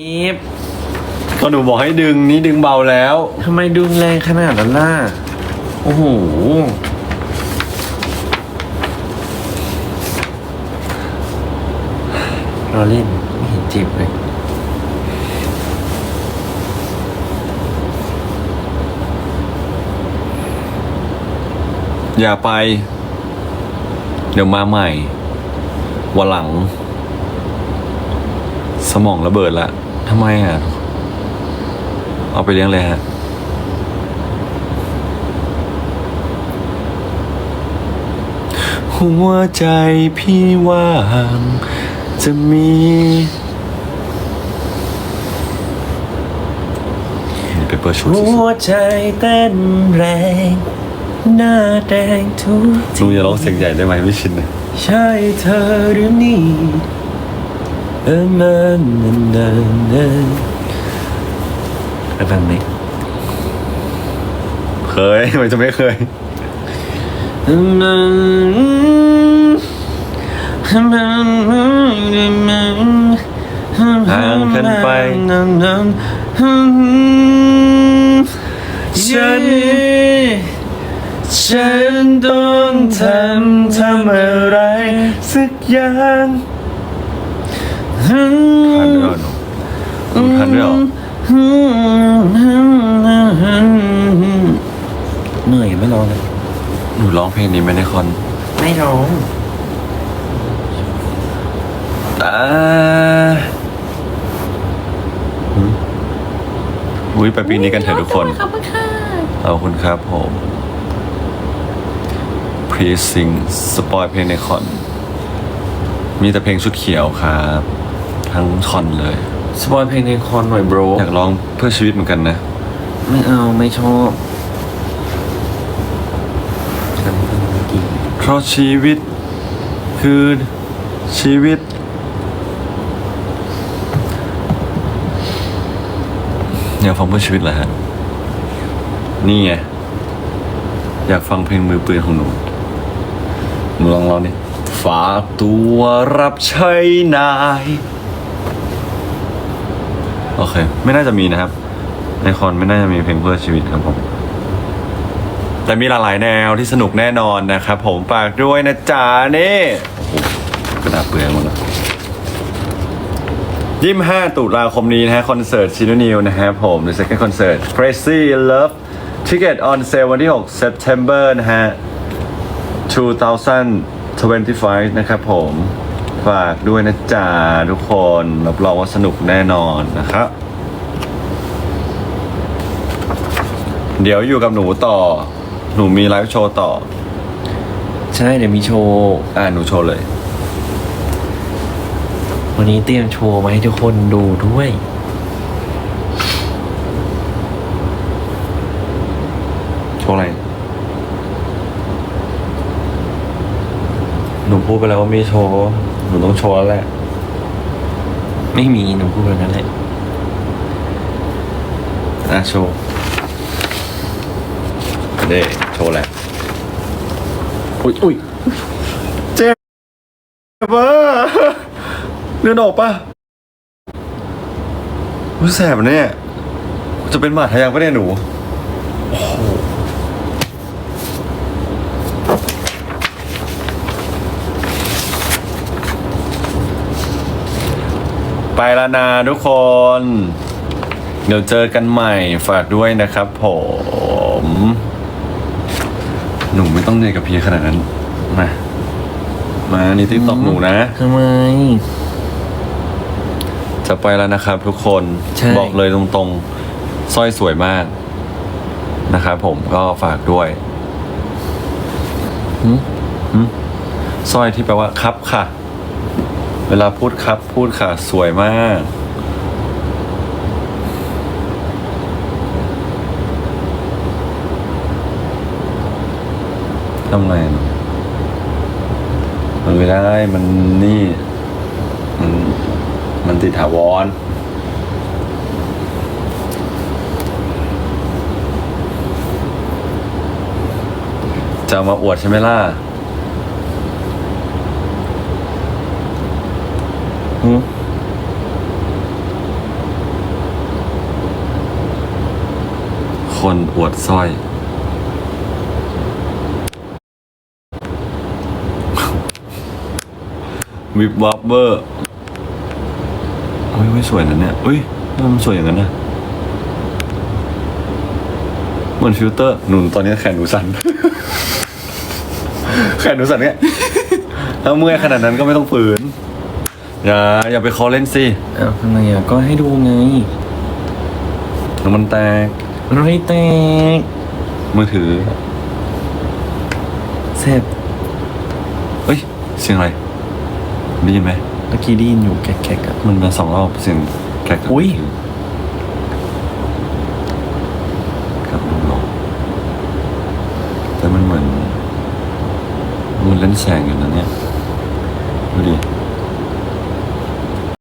อีฟก็หนูบอกให้ดึงนี่ดึงเบาแล้ว ทำไมดึงแรงขนาดนั้นล่ะ โอ้โหเราเล่นไม่เห็นเจ็บเลย อย่าไป เดี๋ยวมาใหม่ วันหลัง สมองระเบิดละ ทำไมอะ เอาไปเลี้ยงเลยฮะ หัวใจพี่ว่าง จะมี เปเปอร์ชูหัวใจเต้นแรง หน้าแดงทุกลุงอย่าร้องเสียงใหญ่ได้ไหมไม่ชินนะ ใช่เธอหรือนี่ เออมันมันมันมันไปฟังไหมเคยทำไมจะไม่เคยห่างกันไปฉันฉันต้องทำทำอะไรสักอย่าง ทันด้วยเหรอหนูคันเด้อเหนื่อยไม่ร้องเลยหนูร้องเพลงนี้ไหมในคอนไม่ร้องอ่าอุ้ยไปปีนี้กันเถอะทุกคน ขอบคุณค่ะขอบคุณครับผม พรีซิงสปอยเพลงในคอน มีแต่เพลงชุดเขียวครับ ทั้งคอนเลย สปอยเพลงในคอนหน่อยโบรอยากร้องเพื่อชีวิตเหมือนกันนะ ไม่เอาไม่ชอบทำให้มันกินเพราะชีวิต คือชีวิต อยากฟังเพื่อชีวิตเหรอฮะ นี่ไง อยากฟังเพลงมือปืนของหนูหนูลองร้องดิฝากตัวรับใช้นาย โอเค ไม่น่าจะมีนะครับ ในคอนไม่น่าจะมีเพลงเพื่อชีวิตครับผม แต่มีหลากหลายแนวที่สนุกแน่นอนนะครับผมฝากด้วยนะจ๊ะนี่กระดาษเปลือยหมดแล้วยี่สิบห้าตุลาคมนี้นะฮะคอนเสิร์ตชิโนนิวนะฮะผม The Second Concert Crazy Love Ticket on sale วันที่ 6 September นะฮะ2025 นะครับผม ฝากด้วยนะจ๊ะทุกคนรับรองว่าสนุกแน่นอนนะครับ เดี๋ยวอยู่กับหนูต่อ หนูมีไลฟ์โชว์ต่อ ใช่เดี๋ยวมีโชว์ อ่าหนูโชว์เลย วันนี้เตรียมโชว์มาให้ทุกคนดูด้วย โชว์อะไร นูพูดไปแล้วว่ามีโชว์หนูต้องโชว์แล้วแหละ ไม่มีหนูพูดแบบนั้นแหละอะโชว์เด้โชว์แหละอุ้ยอุ้ยเจ็บปะเลือดออกปะรู้แสบนะเนี่ย จะเป็นหมาทะยังปะเนี่ยหนู โอ้โห ไปแล้วนะทุกคน เดี๋ยวเจอกันใหม่ฝากด้วยนะครับผม หนูไม่ต้องเหนื่อยกับพี่ขนาดนั้น มา มานี่ติ๊กตอกหนูนะ ทำไม จะไปแล้วนะครับทุกคน ใช่ บอกเลยตรงๆสร้อยสวยมาก นะครับผมก็ฝากด้วยหึหึสร้อยที่แปลว่าครับค่ะ เวลาพูดครับพูดค่ะ สวยมาก ทำไงมันไม่ได้ มันนี่ มัน มันติดถาวรจะมาอวดใช่ไหมล่ะ คนอวดสร้อย วิบวับเบอร์เฮ้ยสวยนะเนี่ยอุ้ยมันสวยอย่างนั้นนะเหมือนฟิลเตอร์หนุนตอนนี้แขนหนูสั่น แขนหนูสั่นเนี่ยถ้าเมื่อยขนาดนั้นก็ไม่ต้องฝืน อย่าอย่าไปคอเล่นสิเอ้าทำไมอะก็ให้ดูไงแล้วมันแตกไรแตกมือถือแซ่บเอ้ยเสียงอะไรได้ยินไหมตะกี้ได้ยินอยู่แก๊กๆอะ มันมาสองรอบเสียงแกรกกับอุ๊ยครับมันหลอกแต่มันเหมือนมันเล่นแสงอยู่นะเนี่ยดูดิ